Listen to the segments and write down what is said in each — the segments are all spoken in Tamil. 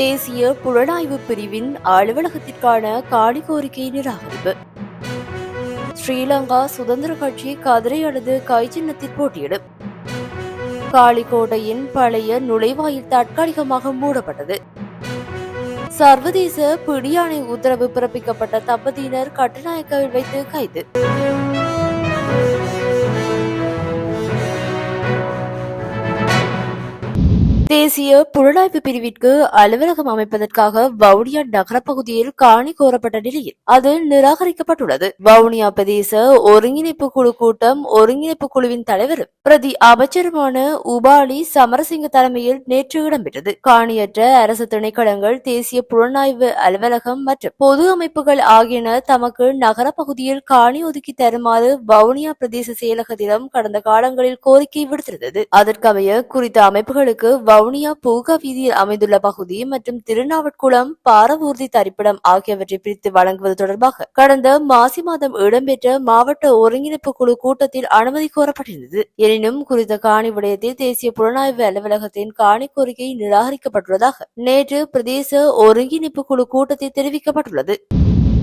தேசிய புலனாய்வு பிரிவின் அலுவலகத்திற்கான காணி கோரிக்கை நிராகரிப்பு. ஸ்ரீலங்கா சுதந்திர கட்சி கதிரை அல்லது கைச்சின்னத்தில் போட்டியிடும் காளிக்கோட்டையின் பழைய நுழைவாயில் தற்காலிகமாக மூடப்பட்டது. சர்வதேச பிடியாணை உத்தரவு பிறப்பிக்கப்பட்ட தம்பதியினர் கட்டுநாயக்காவில் வைத்து கைது. தேசிய புலனாய்வு பிரிவிற்கு அலுவலகம் அமைப்பதற்காக வவுனியா நகரப்பகுதியில் காணி கோரப்பட்ட நிலையில் அது நிராகரிக்கப்பட்டுள்ளது. வவுனியா பிரதேச ஒருங்கிணைப்பு குழு கூட்டம் ஒருங்கிணைப்பு குழுவின் தலைவரும் பிரதி அமைச்சருமான உபாலி சமரசிங்க தலைமையில் நேற்று இடம்பெற்றது. காணியற்ற அரசு திணைக்களங்கள் தேசிய புலனாய்வு அலுவலகம் மற்றும் பொது அமைப்புகள் ஆகியன தமக்கு நகரப்பகுதியில் காணி ஒதுக்கி தருமாறு வவுனியா பிரதேச செயலகத்திடம் கடந்த காலங்களில் கோரிக்கை விடுத்திருந்தது. அதற்கமைய குறித்த அமைப்புகளுக்கு வவுனியா பூகா வீதியில் அமைந்துள்ள பகுதி மற்றும் திருநாவட்குளம் பாரவூர்தி தரிப்பிடம் ஆகியவற்றை பிரித்து வழங்குவது தொடர்பாக கடந்த மாசி மாதம் இடம்பெற்ற மாவட்ட ஒருங்கிணைப்பு குழு கூட்டத்தில் அனுமதி கோரப்பட்டிருந்தது. எனினும் குறித்த காணி விடயத்தில் தேசிய புலனாய்வு அலுவலகத்தின் காணி கோரிக்கை நிராகரிக்கப்பட்டுள்ளதாக நேற்று பிரதேச ஒருங்கிணைப்பு குழு கூட்டத்தில் தெரிவிக்கப்பட்டுள்ளது.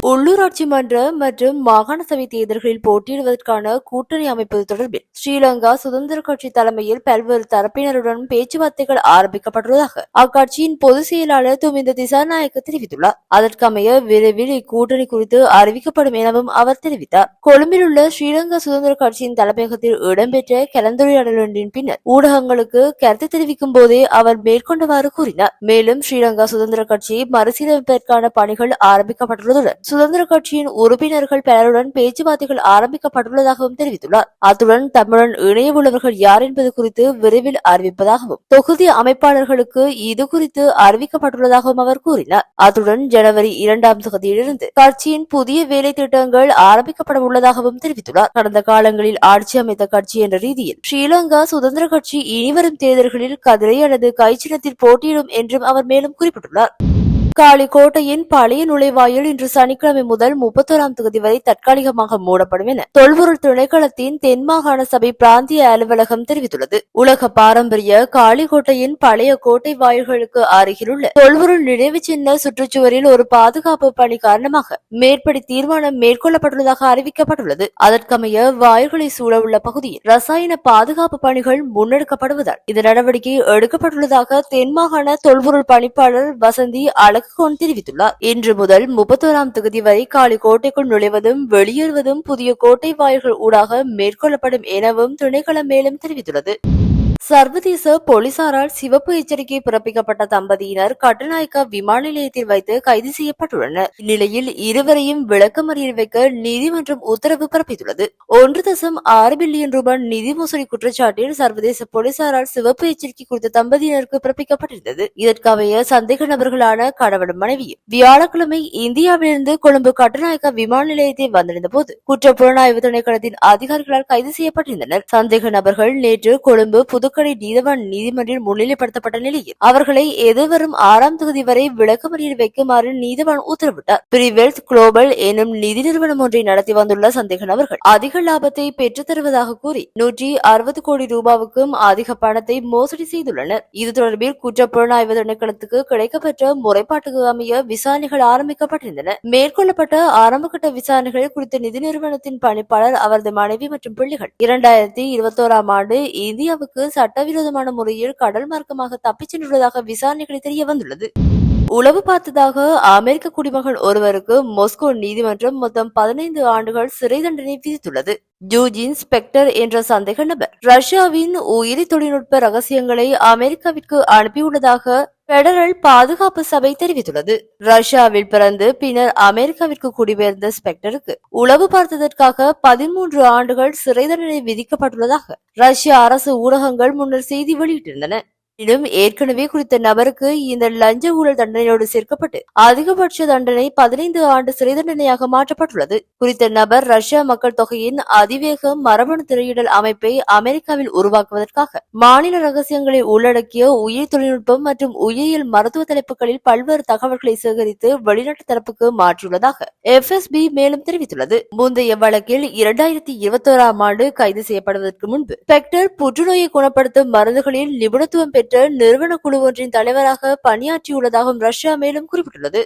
உள்ளூராட்சி மன்ற மற்றும் மாகாண சபை தேர்தல்களில் போட்டியிடுவதற்கான கூட்டணி அமைப்பது தொடர்பில் ஸ்ரீலங்கா சுதந்திர கட்சி தலைமையில் பல்வேறு தரப்பினருடன் பேச்சுவார்த்தைகள் ஆரம்பிக்கப்பட்டுள்ளதாக அக்கட்சியின் பொதுச் செயலாளர் துமிந்த திசாநாயக்க தெரிவித்துள்ளார். அதற்கமைய விரைவில் இக்கூட்டணி குறித்து அறிவிக்கப்படும் எனவும் அவர் தெரிவித்தார். கொழும்பில் உள்ள ஸ்ரீலங்கா சுதந்திர கட்சியின் தலைமையகத்தில் இடம்பெற்ற கலந்துரையாடலின் பின்னர் ஊடகங்களுக்கு கருத்து தெரிவிக்கும் போதே அவர் மேற்கொண்டவாறு கூறினார். மேலும் ஸ்ரீலங்கா சுதந்திர கட்சியை மறுசீரமைப்பதற்கான பணிகள் ஆரம்பிக்கப்பட்டுள்ளதுடன் சுதந்திர கட்சியின் உறுப்பினர்கள் பலருடன் பேச்சுவார்த்தைகள் ஆரம்பிக்கப்பட்டுள்ளதாகவும் தெரிவித்துள்ளார். அத்துடன் தம்முடன் இணைய உள்ளவர்கள் யார் என்பது குறித்து விரைவில் அறிவிப்பதாகவும் தொகுதி அமைப்பாளர்களுக்கு இது குறித்து அறிவிக்கப்பட்டுள்ளதாகவும் அவர் கூறினார். அத்துடன் ஜனவரி இரண்டாம் தொகுதியிலிருந்து கட்சியின் புதிய வேலை திட்டங்கள் ஆரம்பிக்கப்பட உள்ளதாகவும் தெரிவித்துள்ளார். கடந்த காலங்களில் ஆட்சி அமைத்த கட்சி என்ற ரீதியில் ஸ்ரீலங்கா சுதந்திர கட்சி இனிவரும் தேர்தல்களில் கதிரை அல்லது கைச்சினத்தில் போட்டியிடும் என்றும் அவர் மேலும் குறிப்பிட்டுள்ளார். காளிக்கோட்டையின் பழைய நுழைவாயில் இன்று சனிக்கிழமை முதல் முப்பத்தோராம் தேதி வரை தற்காலிகமாக மூடப்படும் என தொல்பொருள் திணைக்களத்தின் தென்மாகாண சபை பிராந்திய அலுவலகம் தெரிவித்துள்ளது. உலக பாரம்பரிய காளிக்கோட்டையின் பழைய கோட்டை வாயில்களுக்கு அருகிலுள்ள தொல்பொருள் நினைவு சின்ன சுற்றுச்சுவரில் ஒரு பாதுகாப்பு பணி காரணமாக மேற்படி தீர்மானம் மேற்கொள்ளப்பட்டுள்ளதாக அறிவிக்கப்பட்டுள்ளது. அதற்கமைய வாயில்களை சூழவுள்ள பகுதியில் ரசாயன பாதுகாப்பு பணிகள் முன்னெடுக்கப்படுவதால் இந்த நடவடிக்கை எடுக்கப்பட்டுள்ளதாக தென்மாகாண தொல்பொருள் பணிப்பாளர் வசந்தி அழகுகோன் தெரிவித்துள்ளார் இன்று முதல் முப்பத்தோராம் தொகுதி வரை காலி கோட்டைக்குள் நுழைவதும் வெளியேறுவதும் புதிய கோட்டை வாயில்கள் ஊடாக மேற்கொள்ளப்படும் எனவும் திணைக்களம் மேலும் தெரிவித்துள்ளது. சர்வதேச போலீசாரால் சிவப்பு எச்சரிக்கை பிறப்பிக்கப்பட்ட தம்பதியினர் கட்டுநாயக்கா விமான நிலையத்தில் வைத்து கைது செய்யப்பட்டுள்ளனர். இந்நிலையில் இருவரையும் விளக்கமறியல் வைக்க நீதிமன்றம் உத்தரவு பிறப்பித்துள்ளது. ஒன்று தசம் ஆறு பில்லியன் ரூபாய் நிதி மோசடி குற்றச்சாட்டில் சர்வதேச போலீசாரால் சிவப்பு எச்சரிக்கை குறித்த தம்பதியினருக்கு பிறப்பிக்கப்பட்டிருந்தது. இதற்கமைய சந்தேக நபர்களான கணவன் மனைவியும் வியாழக்கிழமை இந்தியாவிலிருந்து கொழும்பு கட்டுநாயக்கா விமான நிலையத்தை வந்திருந்த போது குற்ற புலனாய்வு திணைக்களத்தின் அதிகாரிகளால் கைது செய்யப்பட்டிருந்தனர். சந்தேக நபர்கள் நேற்று கொழும்பு புது புதுக்கடை நீதவான் நீதிமன்றில் முன்னிலைப்படுத்தப்பட்ட நிலையில் அவர்களை எதிர்வரும் ஆறாம் தொகுதி வரை விளக்கமறியில் வைக்குமாறு நீதவான் உத்தரவிட்டார். பிரிவெல்த் குளோபல் எனும் நிதி நிறுவனம் ஒன்றை நடத்தி வந்துள்ள சந்தேக நபர்கள் அதிக லாபத்தை பெற்றுத் தருவதாக கூறி நூற்றி அறுபது கோடி ரூபாவுக்கும் அதிக பணத்தை மோசடி செய்துள்ளனர். இது தொடர்பில் குற்ற புலனாய்வு திணைக்களத்துக்கு கிடைக்கப்பெற்ற முறைப்பாட்டுக்கு அமைய விசாரணைகள் ஆரம்பிக்கப்பட்டிருந்தன. மேற்கொள்ளப்பட்ட ஆரம்பகட்ட விசாரணைகள் குறித்த நிதி நிறுவனத்தின் பணிப்பாளர் அவரது மனைவி மற்றும் பிள்ளைகள் இரண்டாயிரத்தி இருபத்தோராம் ஆண்டு இந்தியாவுக்கு சட்டவிரோதமான முறையில் கடல் மார்க்கமாக தப்பிச் சென்றுள்ளதாக விசாரணைகளில் தெரிய வந்துள்ளது. உளவு பார்த்ததாக அமெரிக்க குடிமகன் ஒருவருக்கு மொஸ்கோ நீதிமன்றம் மொத்தம் பதினைந்து ஆண்டுகள் சிறை தண்டனை விதித்துள்ளது. ஜூஜின் ஸ்பெக்டர் என்ற சந்தேக நபர் ரஷ்யாவின் உயிரி தொழில்நுட்ப ரகசியங்களை அமெரிக்காவிற்கு அனுப்பியுள்ளதாக பெடரல் பாதுகாப்பு சபை தெரிவித்துள்ளது. ரஷ்யாவில் பிறந்து பின்னர் அமெரிக்காவிற்கு குடிபெயர்ந்த ஸ்பெக்டருக்கு உளவு பார்த்ததற்காக பதிமூன்று ஆண்டுகள் சிறை தண்டனை விதிக்கப்பட்டுள்ளதாக ரஷ்ய அரசு ஊடகங்கள் முன்னர் செய்தி வெளியிட்டிருந்தன. எனினும் ஏற்கனவே குறித்த நபருக்கு இந்த லஞ்ச ஊழல் தண்டனையோடு சேர்க்கப்பட்டு அதிகபட்ச தண்டனை பதினைந்து ஆண்டு சிறை தண்டனையாக மாற்றப்பட்டுள்ளது. குறித்த நபர் ரஷ்யா மக்கள் தொகையின் அதிவேக மரபணு திரையிடல் அமைப்பை அமெரிக்காவில் உருவாக்குவதற்காக மாநில ரகசியங்களை உள்ளடக்கிய உயிர் தொழில்நுட்பம் மற்றும் உயிரியல் மருத்துவ தலைப்புகளில் பல்வேறு தகவல்களை சேகரித்து வெளிநாட்டு தரப்புக்கு மாற்றியுள்ளதாக எஃப்எஸ்பி மேலும் தெரிவித்துள்ளது. முந்தைய வழக்கில் இரண்டாயிரத்தி இருபத்தோராம் ஆண்டு கைது செய்யப்படுவதற்கு முன்பு ஸ்பெக்டர் புற்றுநோயை குணப்படுத்தும் மருந்துகளில் நிபுணத்துவம் பெற்ற பெற்ற நிறுவன குழு ஒன்றின் தலைவராக பணியாற்றியுள்ளதாகவும் ரஷ்யா மேலும் குறிப்பிட்டுள்ளது.